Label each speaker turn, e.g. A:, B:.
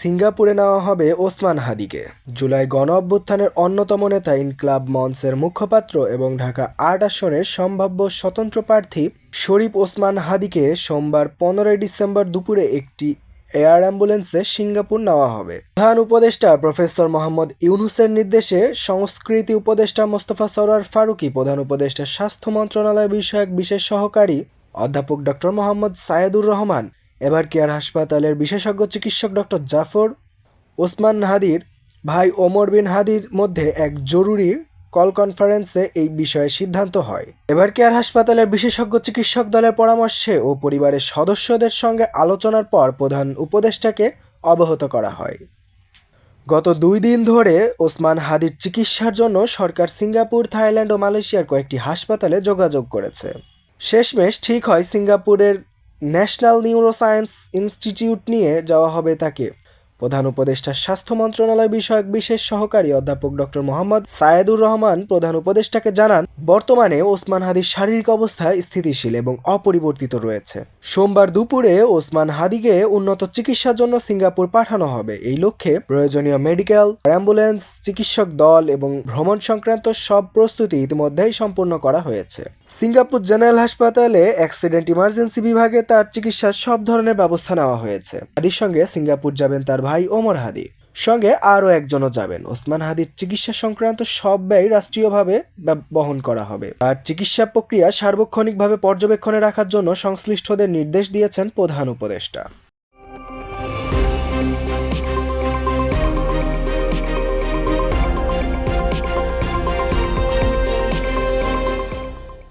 A: সিঙ্গাপুরে নেওয়া হবে ওসমান হাদিকে। জুলাই গণ অভ্যুত্থানের অন্যতম নেতা ইনকলাব মঞ্চের মুখপাত্র এবং ঢাকা আট আসনের সম্ভাব্য স্বতন্ত্র প্রার্থী শরীফ ওসমান হাদিকে সোমবার পনেরোই ডিসেম্বর দুপুরে একটি এয়ার অ্যাম্বুলেন্সে সিঙ্গাপুর নেওয়া হবে। প্রধান উপদেষ্টা প্রফেসর মোহাম্মদ ইউনুসের নির্দেশে সংস্কৃতি উপদেষ্টা মোস্তফা সরোয়ার ফারুকী, প্রধান উপদেষ্টা স্বাস্থ্য মন্ত্রণালয় বিষয়ক বিশেষ সহকারী অধ্যাপক ডক্টর মোহাম্মদ সায়েদুর রহমান এবার কেয়ার হাসপাতালের বিশেষজ্ঞ চিকিৎসক ডক্টর জাফর ওসমান হাদির ভাই ওমর বিন হাদির মধ্যে এক জরুরি কল কনফারেন্সে এই বিষয়ে সিদ্ধান্ত হয়। এবার কেয়ার হাসপাতালের বিশেষজ্ঞ চিকিৎসক দলের পরামর্শে ও পরিবারের সদস্যদের সঙ্গে আলোচনার পর প্রধান উপদেষ্টাকে অবহত করা হয়। গত দুই দিন ধরে ওসমান হাদির চিকিৎসার জন্য সরকার সিঙ্গাপুর, থাইল্যান্ড ও মালয়েশিয়ার কয়েকটি হাসপাতালে যোগাযোগ করেছে। শেষমেশ ঠিক হয় সিঙ্গাপুরের ন্যাশনাল নিউরোসায়েন্স ইনস্টিটিউট নিয়ে যাওয়া হবে তাকে। প্রধান উপদেষ্টা স্বাস্থ্য মন্ত্রণালয় বিষয়ক বিশেষ সহকারী অধ্যাপক ডক্টর মোহাম্মদ সায়েদুর রহমান প্রধান উপদেষ্টাকে জানান, বর্তমানে ওসমান হাদির শারীরিক অবস্থা স্থিতিশীল এবং অপরিবর্তিত রয়েছে। সোমবার দুপুরে ওসমান হাদিকে উন্নত চিকিৎসার জন্য সিঙ্গাপুর পাঠানো হবে। এই লক্ষ্যে প্রয়োজনীয় মেডিকেল, অ্যাম্বুলেন্স, চিকিৎসক দল এবং ভ্রমণ সংক্রান্ত সব প্রস্তুতি ইতিমধ্যেই সম্পূর্ণ করা হয়েছে। সিঙ্গাপুর জেনারেল হাসপাতালে অ্যাক্সিডেন্ট ইমার্জেন্সি বিভাগে তার চিকিৎসার সব ধরনের ব্যবস্থা নেওয়া হয়েছে। হাদির সঙ্গে সিঙ্গাপুর যাবেন তার ভাই ওমর হাদি। সঙ্গে আরও একজনও যাবেন। ওসমান হাদির চিকিৎসা সংক্রান্ত সব ব্যয় রাষ্ট্রীয়ভাবে বহন করা হবে। আর চিকিৎসা প্রক্রিয়া সার্বক্ষণিকভাবে পর্যবেক্ষণে রাখার জন্য সংশ্লিষ্টদের নির্দেশ দিয়েছেন প্রধান উপদেষ্টা।